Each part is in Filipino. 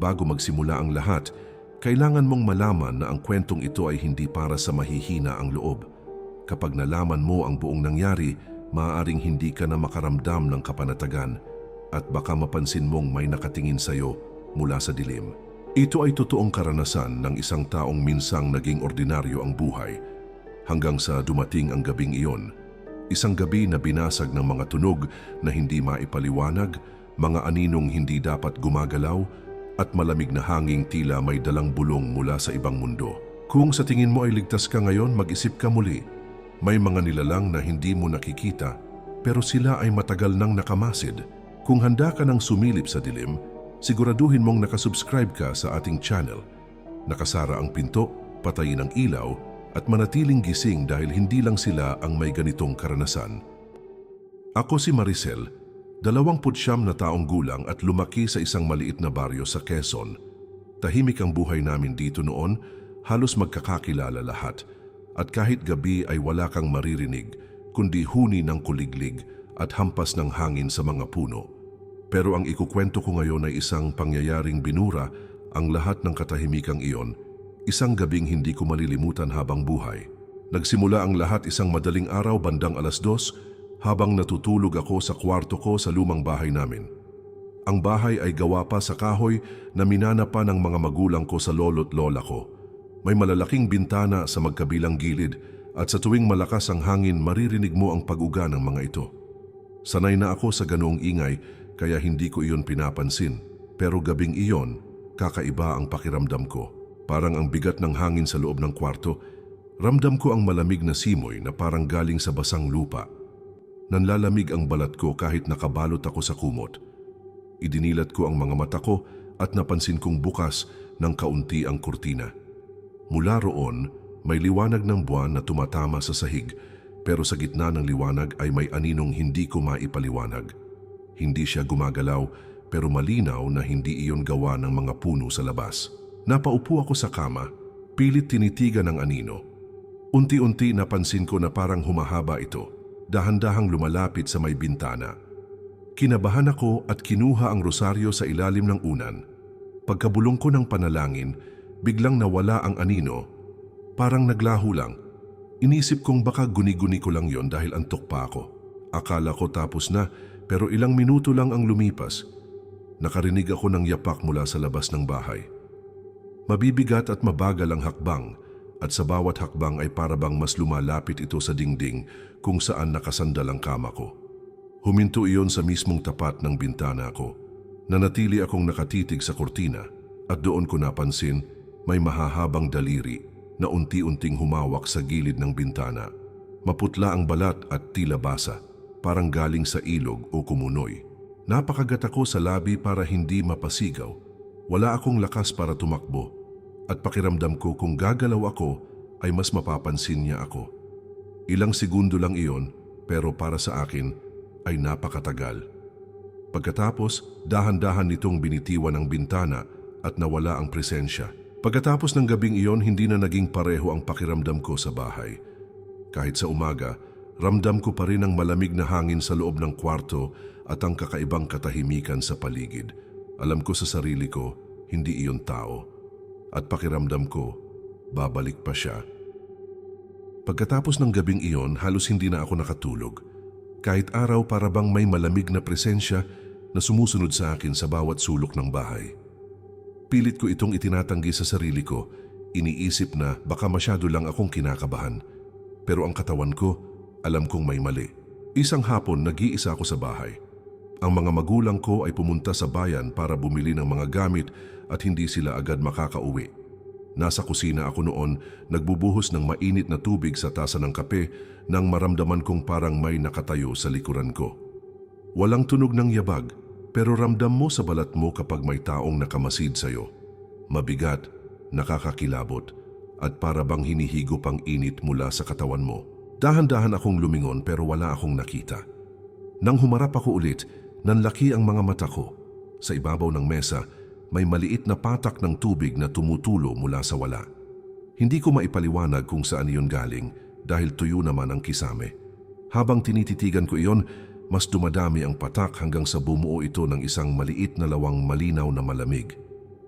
Bago magsimula ang lahat, kailangan mong malaman na ang kwentong ito ay hindi para sa mahihina ang loob. Kapag nalaman mo ang buong nangyari, maaaring hindi ka na makaramdam ng kapanatagan at baka mapansin mong may nakatingin sa'yo mula sa dilim. Ito ay totoong karanasan ng isang taong minsang naging ordinaryo ang buhay hanggang sa dumating ang gabing iyon. Isang gabi na binasag ng mga tunog na hindi maipaliwanag, mga aninong hindi dapat gumagalaw, at malamig na hanging tila may dalang bulong mula sa ibang mundo. Kung sa tingin mo ay ligtas ka ngayon, mag-isip ka muli. May mga nilalang na hindi mo nakikita, pero sila ay matagal nang nakamasid. Kung handa ka nang sumilip sa dilim, siguraduhin mong nakasubscribe ka sa ating channel. Nakasara ang pinto, patayin ang ilaw, at manatiling gising dahil hindi lang sila ang may ganitong karanasan. Ako si Maricel, Dalawamput siyam na taong gulang at lumaki sa isang maliit na baryo sa Quezon. Tahimik ang buhay namin dito noon, halos magkakakilala lahat. At kahit gabi ay wala kang maririnig, kundi huni ng kuliglig at hampas ng hangin sa mga puno. Pero ang ikukwento ko ngayon ay isang pangyayaring binura ang lahat ng katahimikang iyon, isang gabing hindi ko malilimutan habang buhay. Nagsimula ang lahat isang madaling araw bandang alas dos, habang natutulog ako sa kwarto ko sa lumang bahay namin. Ang bahay ay gawa pa sa kahoy na minana pa ng mga magulang ko sa lolo't lola ko. May malalaking bintana sa magkabilang gilid at sa tuwing malakas ang hangin maririnig mo ang pag-uga ng mga ito. Sanay na ako sa ganoong ingay kaya hindi ko iyon pinapansin. Pero gabing iyon, kakaiba ang pakiramdam ko. Parang ang bigat ng hangin sa loob ng kwarto, ramdam ko ang malamig na simoy na parang galing sa basang lupa. Nanlalamig ang balat ko kahit nakabalot ako sa kumot. Idinilat ko ang mga mata ko at napansin kong bukas ng kaunti ang kurtina. Mula roon, may liwanag ng buwan na tumatama sa sahig pero sa gitna ng liwanag ay may aninong hindi ko maipaliwanag. Hindi siya gumagalaw pero malinaw na hindi iyon gawa ng mga puno sa labas. Napaupo ako sa kama, pilit tinitigan ng anino. Unti-unti napansin ko na parang humahaba ito dahan-dahang lumalapit sa may bintana. Kinabahan ako at kinuha ang rosaryo sa ilalim ng unan. Pagkabulong ko ng panalangin, biglang nawala ang anino. Parang naglaho lang. Inisip kong baka guni-guni ko lang yon dahil antok pa ako. Akala ko tapos na pero ilang minuto lang ang lumipas. Nakarinig ako ng yapak mula sa labas ng bahay. Mabibigat at mabagal ang hakbang at sa bawat hakbang ay parabang mas lumalapit ito sa dingding kung saan nakasandal ang kama ko. Huminto iyon sa mismong tapat ng bintana ko. Nanatili akong nakatitig sa kortina at doon ko napansin may mahahabang daliri na unti-unting humawak sa gilid ng bintana. Maputla ang balat at tila basa, parang galing sa ilog o kumunoy. Napakagat ako sa labi para hindi mapasigaw. Wala akong lakas para tumakbo at pakiramdam ko kung gagalaw ako ay mas mapapansin niya ako. Ilang segundo lang iyon pero para sa akin ay napakatagal. Pagkatapos, dahan-dahan nitong binitiwan ang bintana at nawala ang presensya. Pagkatapos ng gabing iyon, hindi na naging pareho ang pakiramdam ko sa bahay. Kahit sa umaga, ramdam ko pa rin ang malamig na hangin sa loob ng kwarto at ang kakaibang katahimikan sa paligid. Alam ko sa sarili ko, hindi iyon tao at pakiramdam ko, babalik pa siya. Pagkatapos ng gabing iyon, halos hindi na ako nakatulog. Kahit araw para bang may malamig na presensya na sumusunod sa akin sa bawat sulok ng bahay. Pilit ko itong itinatanggi sa sarili ko, iniisip na baka masyado lang akong kinakabahan. Pero ang katawan ko, alam kong may mali. Isang hapon, nag-iisa ako sa bahay. Ang mga magulang ko ay pumunta sa bayan para bumili ng mga gamit at hindi sila agad makakauwi. Nasa kusina ako noon, nagbubuhos ng mainit na tubig sa tasa ng kape nang maramdaman kong parang may nakatayo sa likuran ko. Walang tunog ng yabag, pero ramdam mo sa balat mo kapag may taong nakamasid sa'yo. Mabigat, nakakakilabot, at para bang hinihigop ang init mula sa katawan mo. Dahan-dahan akong lumingon pero wala akong nakita. Nang humarap ako ulit, Nanlaki ang mga mata ko. Sa ibabaw ng mesa, may maliit na patak ng tubig na tumutulo mula sa wala. Hindi ko maipaliwanag kung saan iyon galing dahil tuyo naman ang kisame. Habang tinititigan ko iyon, mas dumadami ang patak hanggang sa bumuo ito ng isang maliit na lawang malinaw na malamig.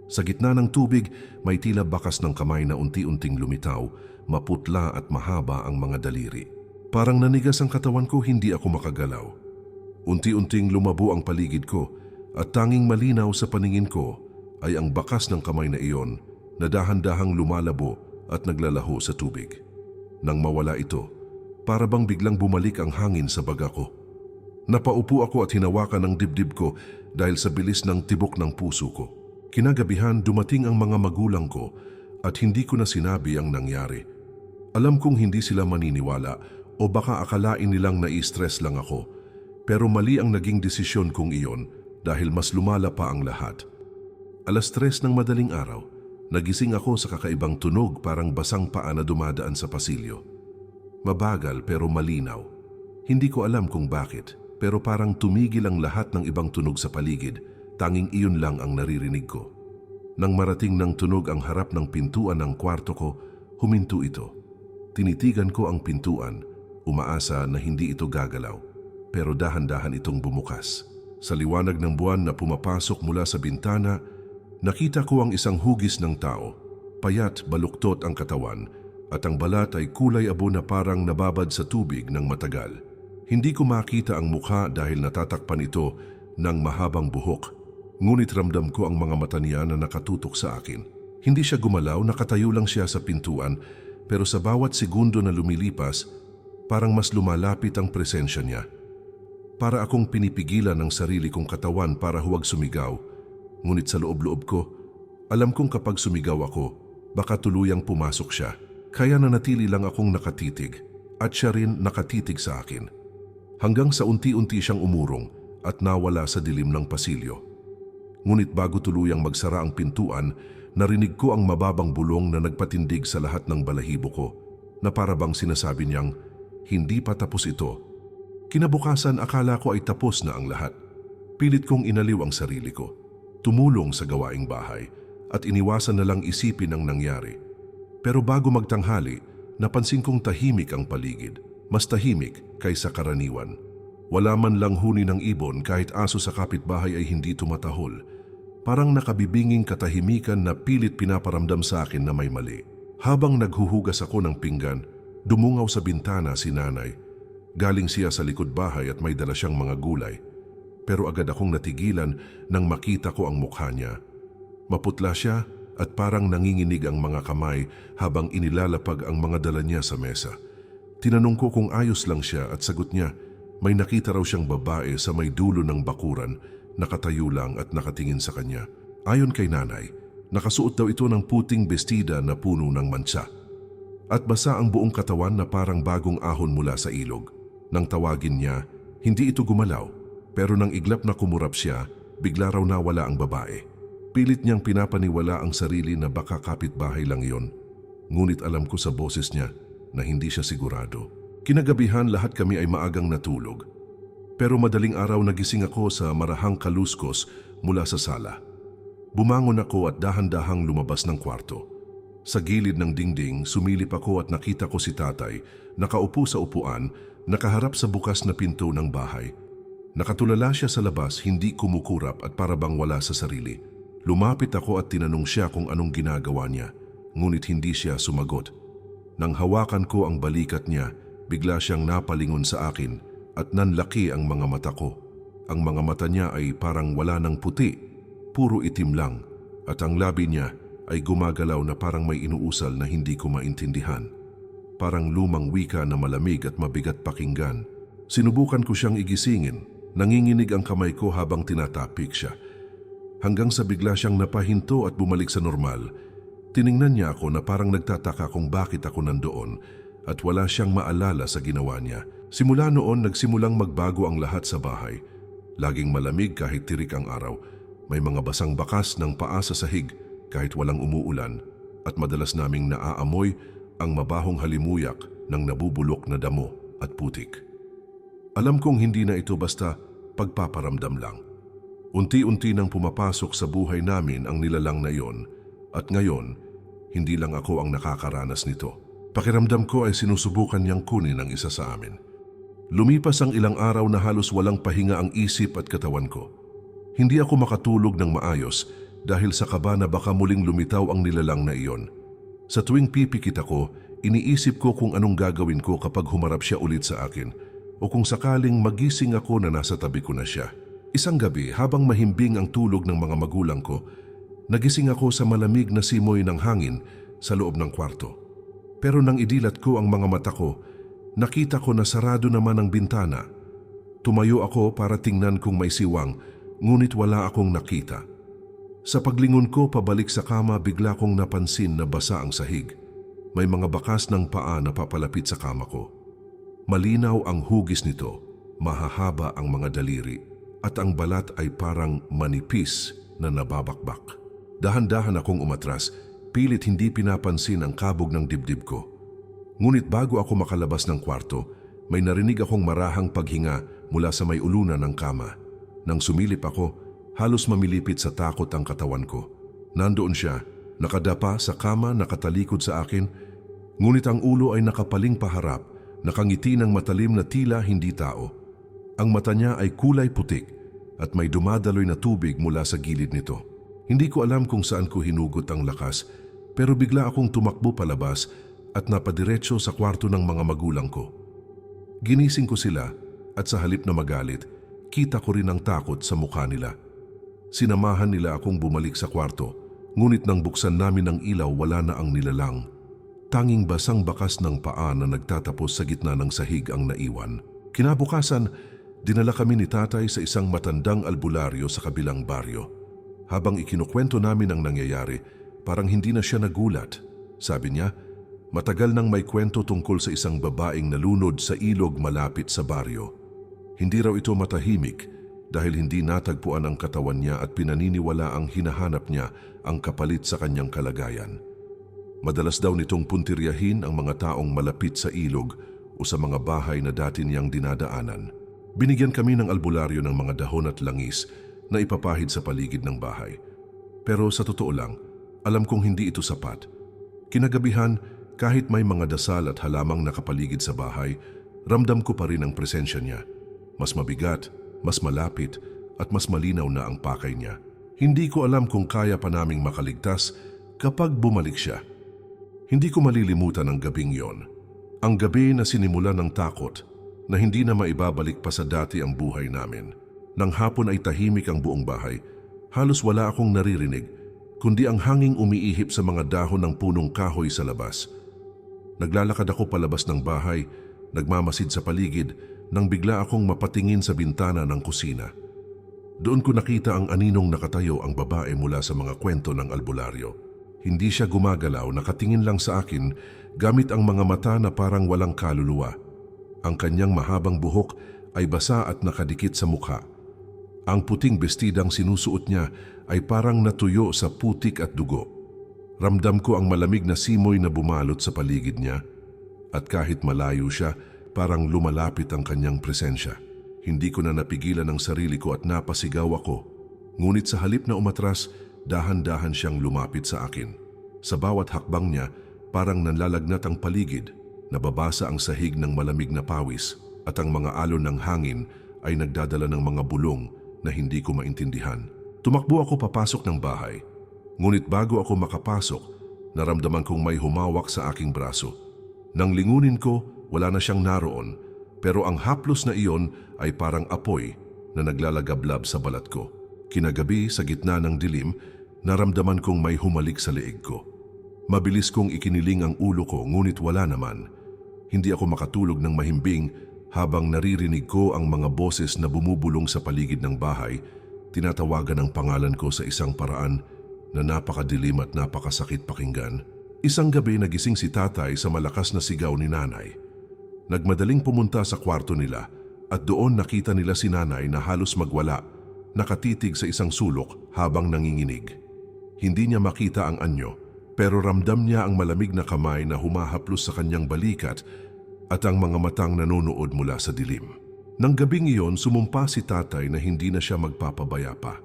Sa gitna ng tubig, may tila bakas ng kamay na unti-unting lumitaw, maputla at mahaba ang mga daliri. Parang nanigas ang katawan ko, hindi ako makagalaw. Unti-unting lumabo ang paligid ko at tanging malinaw sa paningin ko ay ang bakas ng kamay na iyon na dahan-dahang lumalabo at naglalaho sa tubig. Nang mawala ito, para bang biglang bumalik ang hangin sa baga ko. Napaupo ako at hinawakan ang dibdib ko dahil sa bilis ng tibok ng puso ko. Kinagabihan dumating ang mga magulang ko at hindi ko na sinabi ang nangyari. Alam kong hindi sila maniniwala o baka akalain nilang nai-stress lang ako. Pero mali ang naging desisyon kong iyon dahil mas lumala pa ang lahat. Alas tres ng madaling araw, nagising ako sa kakaibang tunog parang basang paa na dumadaan sa pasilyo. Mabagal pero malinaw. Hindi ko alam kung bakit, pero parang tumigil ang lahat ng ibang tunog sa paligid, tanging iyon lang ang naririnig ko. Nang marating ng tunog ang harap ng pintuan ng kwarto ko, huminto ito. Tinitigan ko ang pintuan, umaasa na hindi ito gagalaw, pero dahan-dahan itong bumukas. Sa liwanag ng buwan na pumapasok mula sa bintana, nakita ko ang isang hugis ng tao. Payat baluktot ang katawan at ang balat ay kulay abo na parang nababad sa tubig ng matagal. Hindi ko makita ang mukha dahil natatakpan ito ng mahabang buhok. Ngunit ramdam ko ang mga mata niya na nakatutok sa akin. Hindi siya gumalaw, nakatayo lang siya sa pintuan, pero sa bawat segundo na lumilipas, parang mas lumalapit ang presensya niya. Para akong pinipigilan ng sarili kong katawan para huwag sumigaw. Ngunit sa loob-loob ko, alam kong kapag sumigaw ako, baka tuluyang pumasok siya. Kaya nanatili lang akong nakatitig at siya rin nakatitig sa akin. Hanggang sa unti-unti siyang umurong at nawala sa dilim ng pasilyo. Ngunit bago tuluyang magsara ang pintuan, narinig ko ang mababang bulong na nagpatindig sa lahat ng balahibo ko na para bang sinasabi niyang, hindi pa tapos ito. Kinabukasan akala ko ay tapos na ang lahat. Pilit kong inaliw ang sarili ko, tumulong sa gawaing bahay at iniwasan na lang isipin ang nangyari. Pero bago magtanghali, napansin kong tahimik ang paligid, mas tahimik kaysa karaniwan. Wala man lang huni ng ibon kahit aso sa kapitbahay ay hindi tumatahol. Parang nakabibinging katahimikan na pilit pinaparamdam sa akin na may mali. Habang naghuhugas ako ng pinggan, dumungaw sa bintana si nanay. Galing siya sa likod bahay at may dala siyang mga gulay. Pero agad akong natigilan nang makita ko ang mukha niya. Maputla siya at parang nanginginig ang mga kamay habang inilalapag ang mga dala niya sa mesa. Tinanong ko kung ayos lang siya at sagot niya, may nakita raw siyang babae sa may dulo ng bakuran, nakatayo lang at nakatingin sa kanya. Ayon kay nanay, nakasuot daw ito ng puting bestida na puno ng mansa. At basa ang buong katawan na parang bagong ahon mula sa ilog. Nang tawagin niya, hindi ito gumalaw, pero nang iglap na kumurap siya, bigla raw nawala ang babae. Pilit niyang pinapaniwala ang sarili na baka kapitbahay lang yon. Ngunit alam ko sa boses niya na hindi siya sigurado. Kinagabihan lahat kami ay maagang natulog. Pero madaling araw nagising ako sa marahang kaluskos mula sa sala. Bumangon ako at dahan-dahang lumabas ng kwarto. Sa gilid ng dingding, sumilip ako at nakita ko si tatay, nakaupo sa upuan, nakaharap sa bukas na pinto ng bahay. Nakatulala siya sa labas, hindi kumukurap at parabang wala sa sarili. Lumapit ako at tinanong siya kung anong ginagawa niya, ngunit hindi siya sumagot. Nang hawakan ko ang balikat niya, bigla siyang napalingon sa akin at nanlaki ang mga mata ko. Ang mga mata niya ay parang wala ng puti, puro itim lang, at ang labi niya ay gumagalaw na parang may inuusal na hindi ko maintindihan. Parang lumang wika na malamig at mabigat pakinggan. Sinubukan ko siyang igisingin, nanginginig ang kamay ko habang tinatapik siya. Hanggang sa bigla siyang napahinto at bumalik sa normal, tiningnan niya ako na parang nagtataka kung bakit ako nandoon at wala siyang maalala sa ginawa niya. Simula noon nagsimulang magbago ang lahat sa bahay. Laging malamig kahit tirik ang araw. May mga basang bakas ng paa sa sahig kahit walang umuulan at madalas naming naaamoy ang mabahong halimuyak ng nabubulok na damo at putik. Alam kong hindi na ito basta pagpaparamdam lang. Unti-unti nang pumapasok sa buhay namin ang nilalang na iyon at ngayon, hindi lang ako ang nakakaranas nito. Pakiramdam ko ay sinusubukan niyang kunin ang isa sa amin. Lumipas ang ilang araw na halos walang pahinga ang isip at katawan ko. Hindi ako makatulog ng maayos dahil sa kaba na baka muling lumitaw ang nilalang na iyon. Sa tuwing pipikit ako, iniisip ko kung anong gagawin ko kapag humarap siya ulit sa akin o kung sakaling magising ako na nasa tabi ko na siya. Isang gabi, habang mahimbing ang tulog ng mga magulang ko, nagising ako sa malamig na simoy ng hangin sa loob ng kwarto. Pero nang idilat ko ang mga mata ko, nakita ko na sarado naman ang bintana. Tumayo ako para tingnan kung may siwang, ngunit wala akong nakita. Sa paglingon ko pabalik sa kama, bigla kong napansin na basa ang sahig. May mga bakas ng paa na papalapit sa kama ko. Malinaw ang hugis nito, mahahaba ang mga daliri, at ang balat ay parang manipis na nababakbak. Dahan-dahan akong umatras, pilit hindi pinapansin ang kabog ng dibdib ko. Ngunit bago ako makalabas ng kwarto, may narinig akong marahang paghinga mula sa may ulunan ng kama. Nang sumilip ako, halos mamilipit sa takot ang katawan ko. Nandoon siya, nakadapa sa kama nakatalikod sa akin, ngunit ang ulo ay nakapaling paharap, nakangiti ng matalim na tila hindi tao. Ang mata niya ay kulay putik at may dumadaloy na tubig mula sa gilid nito. Hindi ko alam kung saan ko hinugot ang lakas, pero bigla akong tumakbo palabas at napadiretso sa kwarto ng mga magulang ko. Ginising ko sila at sa halip na magalit, kita ko rin ang takot sa mukha nila. Sinamahan nila akong bumalik sa kwarto, ngunit nang buksan namin ang ilaw wala na ang nilalang. Tanging basang bakas ng paa na nagtatapos sa gitna ng sahig ang naiwan. Kinabukasan, dinala kami ni tatay sa isang matandang albularyo sa kabilang baryo. Habang ikinukwento namin ang nangyayari, parang hindi na siya nagulat. Sabi niya, matagal nang may kwento tungkol sa isang babaeng nalunod sa ilog malapit sa baryo. Hindi raw ito matahimik dahil hindi natagpuan ang katawan niya at pinaniniwala ang hinahanap niya ang kapalit sa kanyang kalagayan. Madalas daw nitong puntiryahin ang mga taong malapit sa ilog o sa mga bahay na dati niyang dinadaanan. Binigyan kami ng albularyo ng mga dahon at langis na ipapahid sa paligid ng bahay. Pero sa totoo lang, alam kong hindi ito sapat. Kinagabihan, kahit may mga dasal at halamang nakapaligid sa bahay, ramdam ko pa rin ang presensya niya. Mas mabigat, mas malapit, at mas malinaw na ang pakay niya. Hindi ko alam kung kaya pa naming makaligtas kapag bumalik siya. Hindi ko malilimutan ang gabing yon. Ang gabi na sinimulan ng takot na hindi na maibabalik pa sa dati ang buhay namin. Nang hapon ay tahimik ang buong bahay, halos wala akong naririnig kundi ang hanging umiihip sa mga dahon ng punong kahoy sa labas. Naglalakad ako palabas ng bahay, nagmamasid sa paligid nang bigla akong mapatingin sa bintana ng kusina. Doon ko nakita ang aninong nakatayo ang babae mula sa mga kwento ng albularyo. Hindi siya gumagalaw, nakatingin lang sa akin gamit ang mga mata na parang walang kaluluwa. Ang kanyang mahabang buhok ay basa at nakadikit sa mukha. Ang puting bestidang sinusuot niya ay parang natuyo sa putik at dugo. Ramdam ko ang malamig na simoy na bumalot sa paligid niya at kahit malayo siya, parang lumalapit ang kanyang presensya. Hindi ko na napigilan ang sarili ko at napasigaw ako. Ngunit sa halip na umatras, dahan-dahan siyang lumapit sa akin. Sa bawat hakbang niya, parang nanlalagnat ang paligid, nababasa ang sahig ng malamig na pawis at ang mga alon ng hangin ay nagdadala ng mga bulong na hindi ko maintindihan. Tumakbo ako papasok ng bahay. Ngunit bago ako makapasok, naramdaman kong may humawak sa aking braso. Nang lingunin ko, wala na siyang naroon, pero ang haplos na iyon ay parang apoy na naglalagablab sa balat ko. Kinagabi sa gitna ng dilim, naramdaman kong may humalik sa leeg ko. Mabilis kong ikiniling ang ulo ko ngunit wala naman. Hindi ako makatulog ng mahimbing habang naririnig ko ang mga boses na bumubulong sa paligid ng bahay, tinatawagan ang pangalan ko sa isang paraan na napakadilim at napakasakit pakinggan. Isang gabi nagising si tatay sa malakas na sigaw ni nanay. Nagmadaling pumunta sa kwarto nila at doon nakita nila si nanay na halos magwala, nakatitig sa isang sulok habang nanginginig. Hindi niya makita ang anyo pero ramdam niya ang malamig na kamay na humahaplos sa kanyang balikat at ang mga matang nanonood mula sa dilim. Nang gabing iyon, sumumpa si tatay na hindi na siya magpapabaya pa.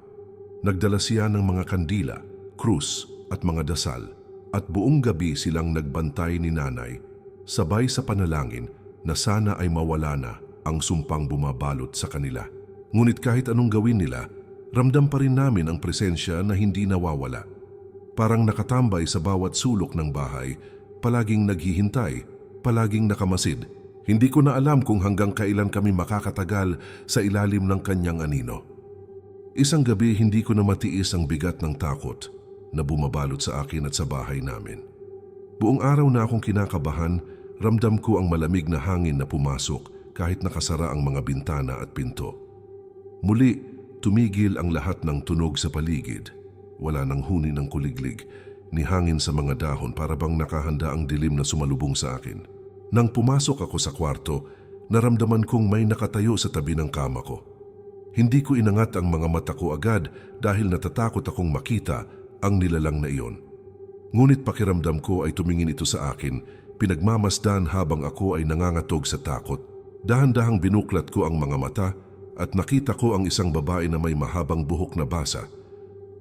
Nagdala siya ng mga kandila, krus at mga dasal at buong gabi silang nagbantay ni nanay sabay sa panalangin na sana ay mawala na ang sumpang bumabalot sa kanila. Ngunit kahit anong gawin nila, ramdam pa rin namin ang presensya na hindi nawawala. Parang nakatambay sa bawat sulok ng bahay, palaging naghihintay, palaging nakamasid. Hindi ko na alam kung hanggang kailan kami makakatagal sa ilalim ng kanyang anino. Isang gabi hindi ko na matiis ang bigat ng takot na bumabalot sa akin at sa bahay namin. Buong araw na akong kinakabahan, ramdam ko ang malamig na hangin na pumasok kahit nakasara ang mga bintana at pinto. Muli, tumigil ang lahat ng tunog sa paligid. Wala nang huni ng kuliglig, ni hangin sa mga dahon para bang nakahanda ang dilim na sumalubong sa akin. Nang pumasok ako sa kwarto, naramdaman kong may nakatayo sa tabi ng kama ko. Hindi ko inangat ang mga mata ko agad dahil natatakot akong makita ang nilalang na iyon. Ngunit pakiramdam ko ay tumingin ito sa akin, pinagmamasdan habang ako ay nangangatog sa takot. Dahan-dahang binuklat ko ang mga mata at nakita ko ang isang babae na may mahabang buhok na basa.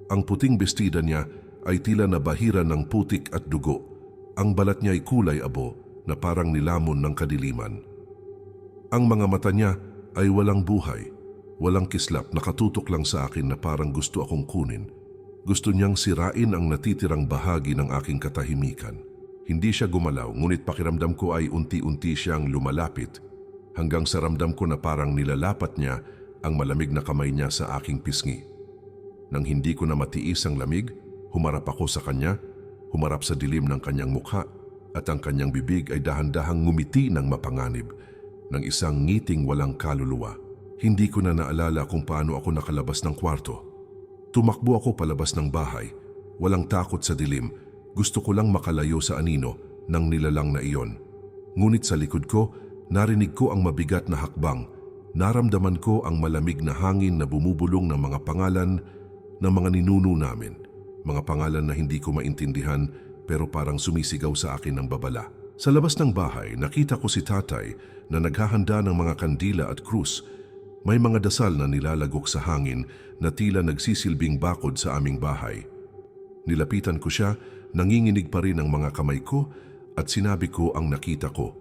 Ang puting bestida niya ay tila nabahira ng putik at dugo. Ang balat niya ay kulay abo na parang nilamon ng kadiliman. Ang mga mata niya ay walang buhay, walang kislap, nakatutok lang sa akin na parang gusto akong kunin. Gusto niyang sirain ang natitirang bahagi ng aking katahimikan. Hindi siya gumalaw, ngunit pakiramdam ko ay unti-unti siyang lumalapit hanggang sa ramdam ko na parang nilalapat niya ang malamig na kamay niya sa aking pisngi. Nang hindi ko na matiis ang lamig, humarap ako sa kanya, humarap sa dilim ng kanyang mukha at ang kanyang bibig ay dahan-dahang ngumiti ng mapanganib ng isang ngiting walang kaluluwa. Hindi ko na naalala kung paano ako nakalabas ng kwarto. Tumakbo ako palabas ng bahay, walang takot sa dilim, gusto ko lang makalayo sa anino ng nilalang na iyon. Ngunit sa likod ko, narinig ko ang mabigat na hakbang, naramdaman ko ang malamig na hangin na bumubulong ng mga pangalan ng mga ninuno namin. Mga pangalan na hindi ko maintindihan pero parang sumisigaw sa akin ng babala. Sa labas ng bahay, nakita ko si tatay na naghahanda ng mga kandila at krus. May mga dasal na nilalagok sa hangin na tila nagsisilbing bakod sa aming bahay. Nilapitan ko siya, nanginginig pa rin ang mga kamay ko at sinabi ko ang nakita ko.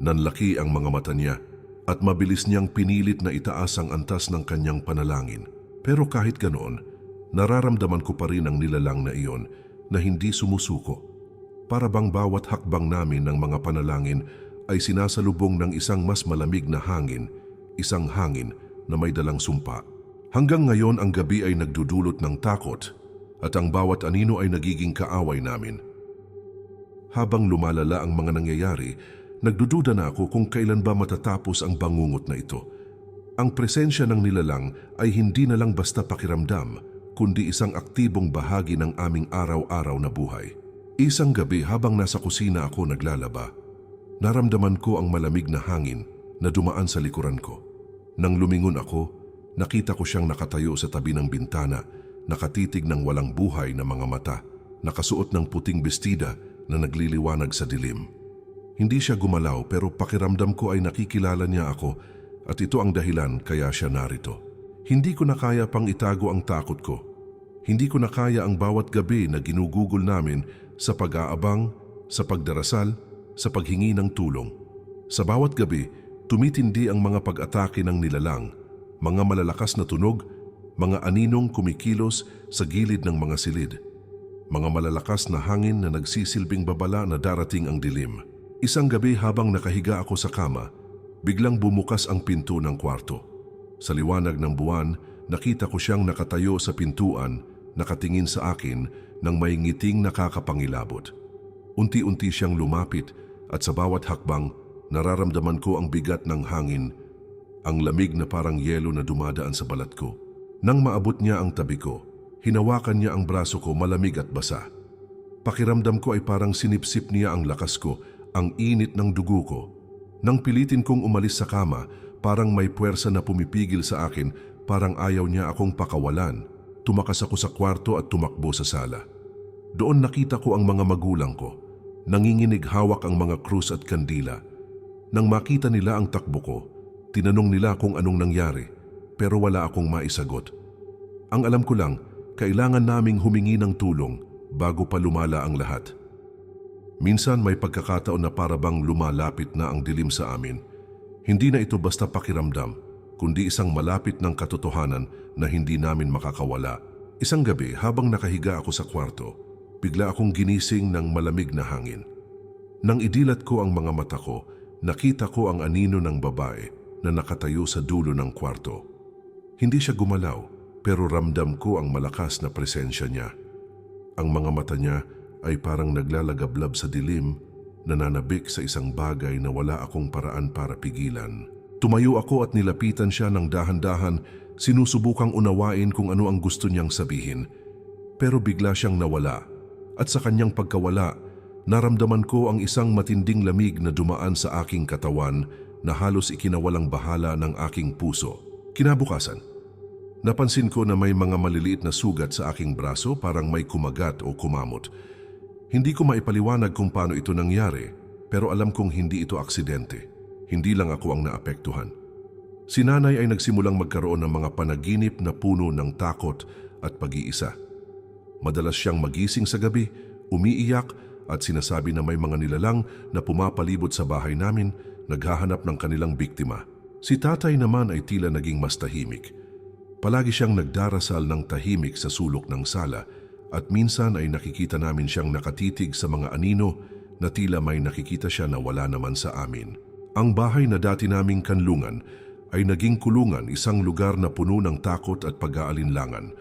Nanlaki ang mga mata niya at mabilis niyang pinilit na itaas ang antas ng kanyang panalangin. Pero kahit ganoon, nararamdaman ko pa rin ang nilalang na iyon na hindi sumusuko. Para bang bawat hakbang namin ng mga panalangin ay sinasalubong ng isang mas malamig na hangin, isang hangin na may dalang sumpa. Hanggang ngayon ang gabi ay nagdudulot ng takot at ang bawat anino ay nagiging kaaway namin. Habang lumalala ang mga nangyayari, nagdududa na ako kung kailan ba matatapos ang bangungot na ito. Ang presensya ng nilalang ay hindi na lang basta pakiramdam, kundi isang aktibong bahagi ng aming araw-araw na buhay. Isang gabi habang nasa kusina ako naglalaba, naramdaman ko ang malamig na hangin na dumaan sa likuran ko. Nang lumingon ako, nakita ko siyang nakatayo sa tabi ng bintana, nakatitig ng walang buhay na mga mata, nakasuot ng puting bestida na nagliliwanag sa dilim. Hindi siya gumalaw pero pakiramdam ko ay nakikilala niya ako at ito ang dahilan kaya siya narito. Hindi ko na kaya pang itago ang takot ko. Hindi ko na kaya ang bawat gabi na ginugugol namin sa pag-aabang, sa pagdarasal, sa paghingi ng tulong. Sa bawat gabi, tumitindi ang mga pag-atake ng nilalang, mga malalakas na tunog, mga aninong kumikilos sa gilid ng mga silid, mga malalakas na hangin na nagsisilbing babala na darating ang dilim. Isang gabi habang nakahiga ako sa kama, biglang bumukas ang pinto ng kwarto. Sa liwanag ng buwan, nakita ko siyang nakatayo sa pintuan, nakatingin sa akin ng may ngiting nakakapangilabot. Unti-unti siyang lumapit at sa bawat hakbang, nararamdaman ko ang bigat ng hangin, ang lamig na parang yelo na dumadaan sa balat ko. Nang maabot niya ang tabi ko, hinawakan niya ang braso ko malamig at basa. Pakiramdam ko ay parang sinipsip niya ang lakas ko, ang init ng dugo ko. Nang pilitin kong umalis sa kama, parang may puwersa na pumipigil sa akin, parang ayaw niya akong pakawalan. Tumakas ako sa kwarto at tumakbo sa sala. Doon nakita ko ang mga magulang ko. Nanginginig hawak ang mga krus at kandila. Nang makita nila ang takbo ko, tinanong nila kung anong nangyari, pero wala akong maisagot. Ang alam ko lang, kailangan naming humingi ng tulong bago pa lumala ang lahat. Minsan may pagkakataon na para bang lumalapit na ang dilim sa amin. Hindi na ito basta pakiramdam, kundi isang malapit ng katotohanan na hindi namin makakawala. Isang gabi habang nakahiga ako sa kwarto, bigla akong ginising ng malamig na hangin. Nang idilat ko ang mga mata ko, nakita ko ang anino ng babae na nakatayo sa dulo ng kwarto. Hindi siya gumalaw, pero ramdam ko ang malakas na presensya niya. Ang mga mata niya ay parang naglalagablab sa dilim, nananabik sa isang bagay na wala akong paraan para pigilan. Tumayo ako at nilapitan siya ng dahan-dahan, sinusubukang unawain kung ano ang gusto niyang sabihin. Pero bigla siyang nawala, at sa kanyang pagkawala, naramdaman ko ang isang matinding lamig na dumaan sa aking katawan na halos ikinawalang bahala ng aking puso. Kinabukasan, Napansin ko na may mga maliliit na sugat sa aking braso parang may kumagat o kumamot. Hindi ko maipaliwanag kung paano ito nangyari, pero alam kong hindi ito aksidente. Hindi lang ako ang naapektuhan. Si nanay ay nagsimulang magkaroon ng mga panaginip na puno ng takot at pag-iisa. Madalas siyang magising sa gabi, umiiyak at sinasabi na may mga nilalang na pumapalibot sa bahay namin, naghahanap ng kanilang biktima. Si tatay naman ay tila naging mas tahimik. Palagi siyang nagdarasal ng tahimik sa sulok ng sala at minsan ay nakikita namin siyang nakatitig sa mga anino na tila may nakikita siya na wala naman sa amin. Ang bahay na dati naming kanlungan ay naging kulungan isang lugar na puno ng takot at pag-aalinlangan.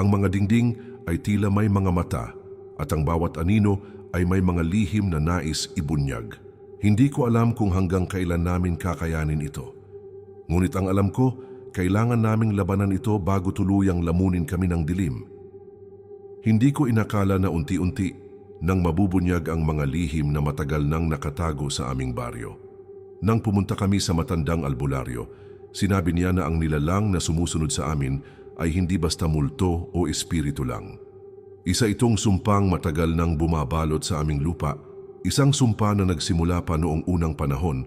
Ang mga dingding ay tila may mga mata at ang bawat anino ay may mga lihim na nais ibunyag. Hindi ko alam kung hanggang kailan namin kakayanin ito. Ngunit ang alam ko, kailangan naming labanan ito bago tuluyang lamunin kami ng dilim. Hindi ko inakala na unti-unti nang mabubunyag ang mga lihim na matagal nang nakatago sa aming baryo. Nang pumunta kami sa matandang albularyo, sinabi niya na ang nilalang na sumusunod sa amin ay hindi basta multo o espiritu lang. Isa itong sumpang matagal nang bumabalot sa aming lupa, isang sumpa na nagsimula pa noong unang panahon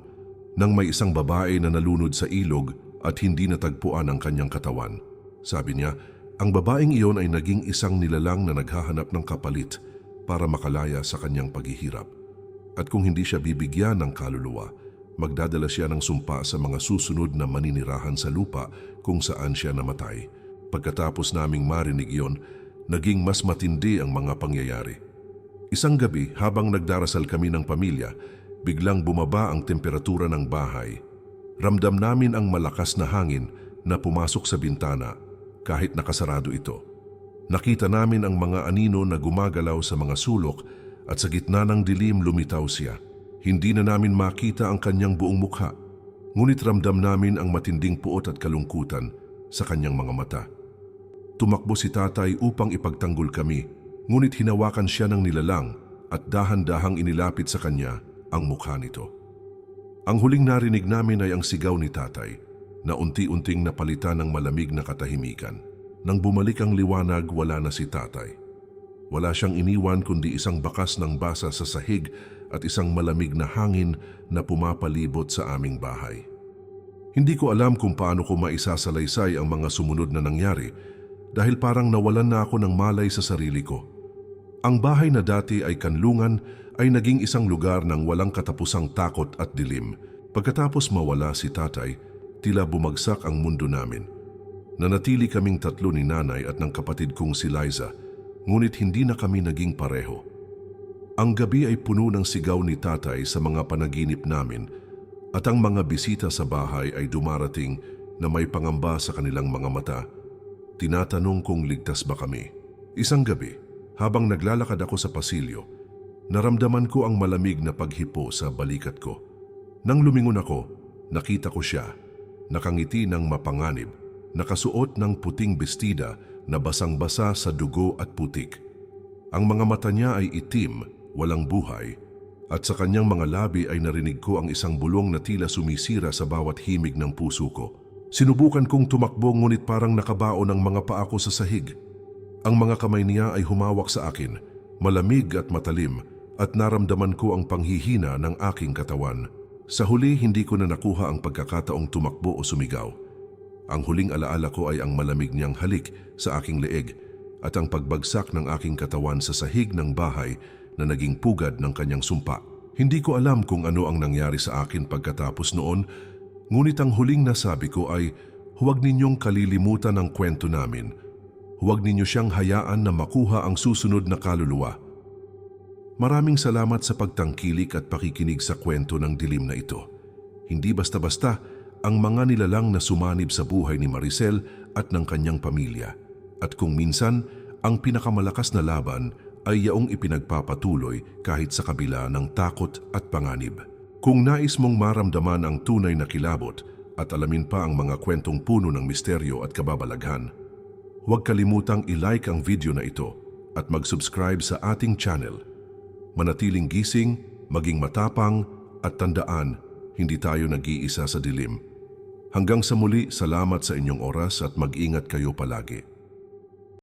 nang may isang babae na nalunod sa ilog at hindi natagpuan ang kanyang katawan. Sabi niya, ang babaeng iyon ay naging isang nilalang na naghahanap ng kapalit para makalaya sa kanyang paghihirap. At kung hindi siya bibigyan ng kaluluwa, magdadala siya ng sumpa sa mga susunod na maninirahan sa lupa kung saan siya namatay. Pagkatapos naming marinig iyon, naging mas matindi ang mga pangyayari. Isang gabi habang nagdarasal kami ng pamilya, biglang bumaba ang temperatura ng bahay Ramdam namin ang malakas na hangin na pumasok sa bintana kahit nakasarado ito. Nakita namin ang mga anino na gumagalaw sa mga sulok at sa gitna ng dilim lumitaw siya. Hindi na namin makita ang kanyang buong mukha, ngunit ramdam namin ang matinding puot at kalungkutan sa kanyang mga mata. Tumakbo si tatay upang ipagtanggol kami, ngunit hinawakan siya ng nilalang at dahan-dahang inilapit sa kanya ang mukha nito. Ang huling narinig namin ay ang sigaw ni tatay na unti-unting napalitan ng malamig na katahimikan. Nang bumalik ang liwanag, wala na si tatay. Wala siyang iniwan kundi isang bakas ng basa sa sahig at isang malamig na hangin na pumapalibot sa aming bahay. Hindi ko alam kung paano ko maisasalaysay ang mga sumunod na nangyari dahil parang nawalan na ako ng malay sa sarili ko. Ang bahay na dati ay kanlungan ay naging isang lugar ng walang katapusang takot at dilim. Pagkatapos mawala si tatay, tila bumagsak ang mundo namin. Nanatili kaming tatlo ni nanay at ng kapatid kong si Liza, ngunit hindi na kami naging pareho. Ang gabi ay puno ng sigaw ni tatay sa mga panaginip namin at ang mga bisita sa bahay ay dumarating na may pangamba sa kanilang mga mata. Tinatanong kung ligtas ba kami. Isang gabi, habang naglalakad ako sa pasilyo, Naramdaman ko ang malamig na paghipo sa balikat ko. Nang lumingon ako, nakita ko siya, nakangiti ng mapanganib, nakasuot ng puting bestida na basang-basa sa dugo at putik. Ang mga mata niya ay itim, walang buhay, at sa kanyang mga labi ay narinig ko ang isang bulong na tila sumisira sa bawat himig ng puso ko. Sinubukan kong tumakbo ngunit parang nakabaon ang mga paa ko sa sahig. Ang mga kamay niya ay humawak sa akin, malamig at matalim, at naramdaman ko ang panghihina ng aking katawan. Sa huli, hindi ko na nakuha ang pagkakataong tumakbo o sumigaw. Ang huling alaala ko ay ang malamig niyang halik sa aking leeg at ang pagbagsak ng aking katawan sa sahig ng bahay na naging pugad ng kanyang sumpa. Hindi ko alam kung ano ang nangyari sa akin pagkatapos noon, Ngunit ang huling nasabi ko ay huwag ninyong kalilimutan ang kwento namin. Huwag ninyo siyang hayaan na makuha ang susunod na kaluluwa. Maraming salamat sa pagtangkilik at pakikinig sa kwento ng dilim na ito. Hindi basta-basta ang mga nilalang na sumanib sa buhay ni Maricel at ng kanyang pamilya. At kung minsan, ang pinakamalakas na laban ay yaong ipinagpapatuloy kahit sa kabila ng takot at panganib. Kung nais mong maramdaman ang tunay na kilabot at alamin pa ang mga kwentong puno ng misteryo at kababalaghan, huwag kalimutang i-like ang video na ito at mag-subscribe sa ating channel. Manatiling gising, maging matapang at tandaan, hindi tayo nag-iisa sa dilim. Hanggang sa muli, salamat sa inyong oras at mag-ingat kayo palagi.